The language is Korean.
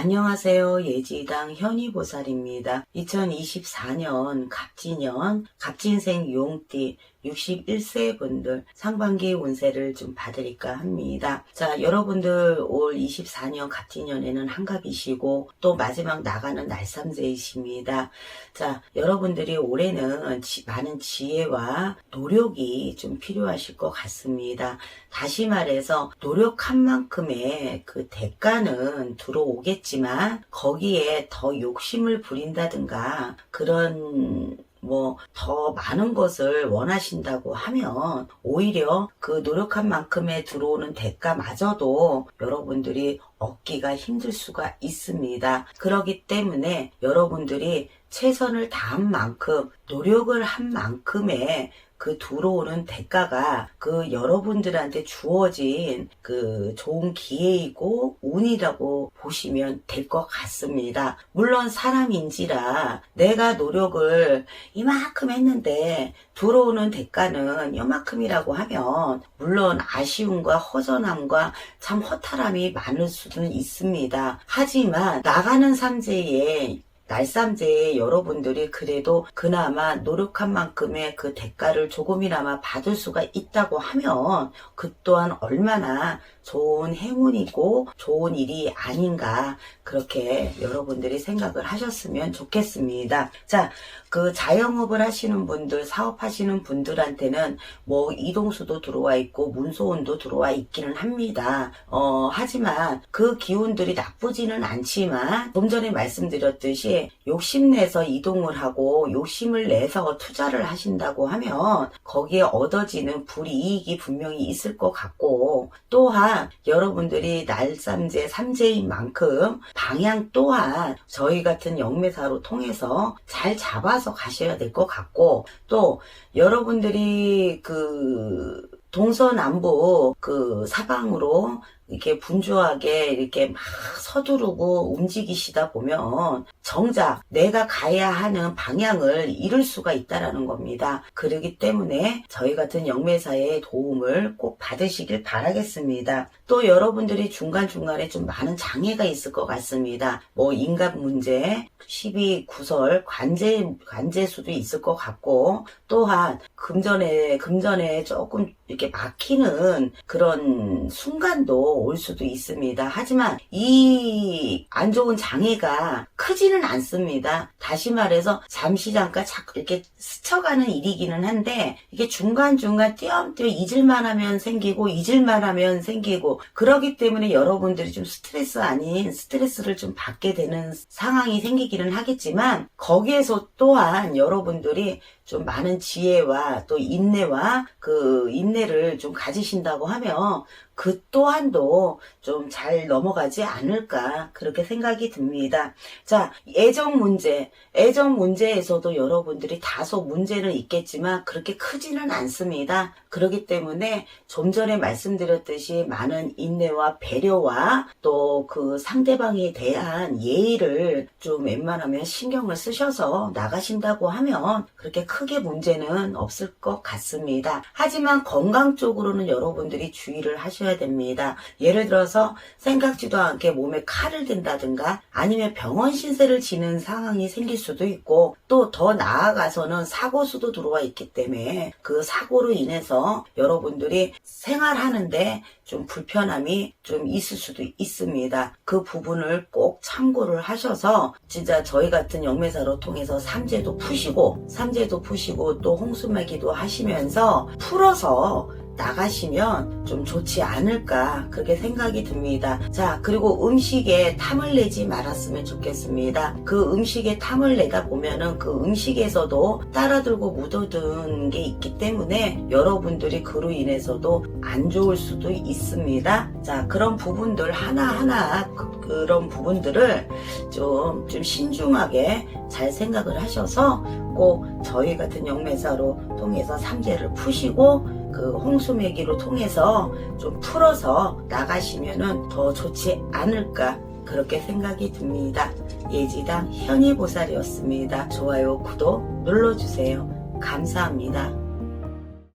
안녕하세요. 예지당 현희보살입니다. 2024년 갑진년 갑진생 용띠 61세 분들 상반기 운세를 좀 받으릴까 합니다. 자, 여러분들 올 24년 갑진년에는 한갑이시고 또 마지막 나가는 날삼세이십니다. 자, 여러분들이 올해는 지- 많은 지혜와 노력이 좀 필요하실 것 같습니다. 다시 말해서 노력한 만큼의 그 대가는 들어오겠지만 거기에 더 욕심을 부린다든가 그런 뭐 더 많은 것을 원하신다고 하면 오히려 그 노력한 만큼의 들어오는 대가마저도 여러분들이 얻기가 힘들 수가 있습니다. 그렇기 때문에 여러분들이 최선을 다한 만큼 노력을 한 만큼의 그 들어오는 대가가 그 여러분들한테 주어진 그 좋은 기회이고 운이라고 보시면 될 것 같습니다. 물론 사람인지라 내가 노력을 이만큼 했는데 들어오는 대가는 이만큼이라고 하면 물론 아쉬움과 허전함과 참 허탈함이 많을 수는 있습니다. 하지만 나가는 삼재에 날삼재에 여러분들이 그래도 그나마 노력한 만큼의 그 대가를 조금이나마 받을 수가 있다고 하면 그 또한 얼마나 좋은 행운이고 좋은 일이 아닌가 그렇게 여러분들이 생각을 하셨으면 좋겠습니다. 자, 그 자영업을 하시는 분들, 사업하시는 분들한테는 뭐 이동수도 들어와 있고 문소운도 들어와 있기는 합니다. 어, 하지만 그 기운들이 나쁘지는 않지만 좀 전에 말씀드렸듯이 욕심내서 이동을 하고 욕심을 내서 투자를 하신다고 하면 거기에 얻어지는 불이익이 분명히 있을 것 같고 또한 여러분들이 날삼재 삼재인 만큼 방향 또한 저희 같은 영매사로 통해서 잘 잡아서 가셔야 될 것 같고 또 여러분들이 그 동서남북 그 사방으로 이렇게 분주하게 이렇게 막 서두르고 움직이시다 보면 정작 내가 가야 하는 방향을 잃을 수가 있다라는 겁니다. 그러기 때문에 저희 같은 영매사의 도움을 꼭 받으시길 바라겠습니다. 또 여러분들이 중간중간에 좀 많은 장애가 있을 것 같습니다. 뭐 인간 문제, 12 구설, 관제, 관제수도 있을 것 같고 또한 금전에, 금전에 조금 이렇게 막히는 그런 순간도 올 수도 있습니다. 하지만 이 안 좋은 장애가 크지는 않습니다. 다시 말해서 잠시 잠깐 이렇게 스쳐가는 일이기는 한데 이게 중간중간 띄엄띄엄 잊을만 하면 생기고 잊을만 하면 생기고 그러기 때문에 여러분들이 좀 스트레스 아닌 스트레스를 좀 받게 되는 상황이 생기기는 하겠지만 거기에서 또한 여러분들이 좀 많은 지혜와 또 인내와 그 인내를 좀 가지신다고 하면 그 또한도 좀 잘 넘어가지 않을까 그렇게 생각이 듭니다. 자, 애정 문제. 애정 문제에서도 여러분들이 다소 문제는 있겠지만 그렇게 크지는 않습니다. 그렇기 때문에 좀 전에 말씀드렸듯이 많은 인내와 배려와 또 그 상대방에 대한 예의를 좀 웬만하면 신경을 쓰셔서 나가신다고 하면 그렇게 크게 문제는 없을 것 같습니다. 하지만 건강 쪽으로는 여러분들이 주의를 하셔야 됩니다. 예를 들어서 생각지도 않게 몸에 칼을 든다든가 아니면 병원 신세를 지는 상황이 생길 수도 있고 또 더 나아가서는 사고 수도 들어와 있기 때문에 그 사고로 인해서 여러분들이 생활하는데 좀 불편함이 좀 있을 수도 있습니다. 그 부분을 꼭 참고를 하셔서 진짜 저희 같은 영매사로 통해서 삼재도 푸시고 삼재도 푸시고 또 홍수매기도 하시면서 풀어서 나가시면 좀 좋지 않을까 그렇게 생각이 듭니다. 자 그리고 음식에 탐을 내지 말았으면 좋겠습니다. 그 음식에 탐을 내다 보면은 그 음식에서도 따라들고 묻어든 게 있기 때문에 여러분들이 그로 인해서도 안 좋을 수도 있습니다. 자 그런 부분들 하나하나 그, 그런 부분들을 좀, 좀 신중하게 잘 생각을 하셔서 꼭 저희 같은 영매사로 통해서 삼재를 푸시고 그 홍수매기로 통해서 좀 풀어서 나가시면은 더 좋지 않을까 그렇게 생각이 듭니다. 예지당 현희보살이었습니다. 좋아요, 구독 눌러주세요. 감사합니다.